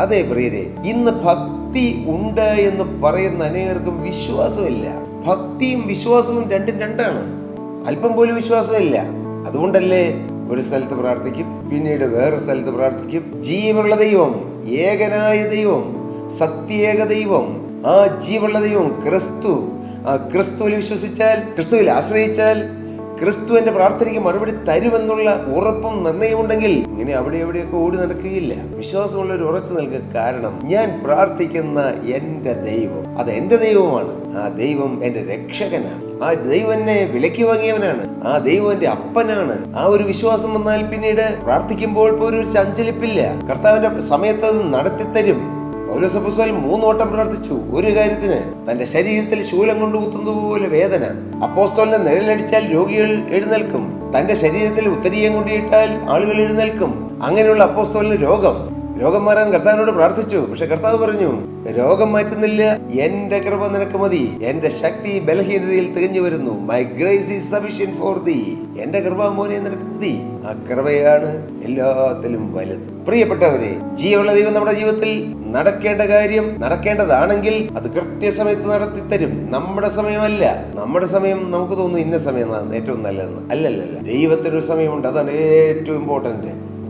അതെ പ്രിയരെ ഇന്ന് ഭക്തി ഉണ്ട് എന്ന് പറയുന്ന അനേകർക്കും വിശ്വാസമില്ല. ഭക്തിയും വിശ്വാസവും രണ്ടും രണ്ടാണ്. അല്പം പോലും വിശ്വാസമില്ല. അതുകൊണ്ടല്ലേ ഒരു സ്ഥലത്ത് പ്രാർത്ഥിക്കും പിന്നീട് വേറെ സ്ഥലത്ത് പ്രാർത്ഥിക്കും. ജീവനുള്ള ദൈവം ഏകനായ ദൈവം സത്യേക ദൈവം ആ ജീവനുള്ള ദൈവം ക്രിസ്തു. ആ ക്രിസ്തുവിൽ വിശ്വസിച്ചാൽ ക്രിസ്തുവിൽ ആശ്രയിച്ചാൽ ക്രിസ്തു എന്റെ പ്രാർത്ഥനയ്ക്ക് മറുപടി തരുമെന്നുള്ള ഉറപ്പും നിർണയമുണ്ടെങ്കിൽ ഇങ്ങനെ അവിടെ എവിടെയൊക്കെ ഓടി നടക്കുകയില്ല. വിശ്വാസമുള്ള ഒരു ഉറച്ചു നൽകുക കാരണം ഞാൻ പ്രാർത്ഥിക്കുന്ന എന്റെ ദൈവം. അത് എന്റെ ദൈവമാണ് ആ ദൈവം എന്റെ രക്ഷകനാണ്. ആ ദൈവം എന്നെ വിലക്കി വാങ്ങിയവനാണ്. ആ ദൈവം എന്റെ അപ്പനാണ്. ആ ഒരു വിശ്വാസം വന്നാൽ പിന്നീട് പ്രാർത്ഥിക്കുമ്പോൾ പോലും ഒരു ചഞ്ചലിപ്പില്ല. കർത്താവിന്റെ സമയത്ത് അത് നടത്തിത്തരും. പൗലോസപ്പസ്വൽ മൂന്നോട്ടം പ്രവർത്തിച്ചു ഒരു കാര്യത്തിന് തന്റെ ശരീരത്തിൽ ശൂലം കൊണ്ട് കുത്തുന്നത് പോലെ വേദന. അപ്പോസ്തോലിന്റെ നിഴലടിച്ചാൽ രോഗികൾ എഴുന്നേൽക്കും. തന്റെ ശരീരത്തിൽ ഉത്തരീയം കൊണ്ടിട്ടാൽ ആളുകൾ എഴുന്നേൽക്കും. അങ്ങനെയുള്ള അപ്പോസ്തോലിന് രോഗം. രോഗം മാറാൻ കർത്താവിനോട് പ്രാർത്ഥിച്ചു. പക്ഷെ കർത്താവ് പറഞ്ഞു രോഗം മാറ്റുന്നില്ല എന്റെ കൃപ നിനക്ക് മതി. എന്റെ ശക്തി ബലഹീനതയിൽ തികഞ്ഞു വരുന്നു. My grace is sufficient for the എന്റെ കൃപ മോനെ നിനക്ക് മതി. ആ കൃപയാണ് എല്ലാത്തിലും വലുത്. പ്രിയപ്പെട്ടവരെ ജീവുള്ള ദൈവം നമ്മുടെ ജീവിതത്തിൽ നടക്കേണ്ട കാര്യം നടക്കേണ്ടതാണെങ്കിൽ അത് കൃത്യസമയത്ത് നടത്തി തരും നമ്മുടെ സമയമല്ല. നമ്മുടെ സമയം നമുക്ക് തോന്നുന്നു ഇന്ന സമയമാണ് ഏറ്റവും നല്ലതെന്ന്. അല്ലല്ലല്ല. ദൈവത്തിനൊരു സമയമുണ്ട്. അതാണ് ഏറ്റവും ഇമ്പോർട്ടന്റ്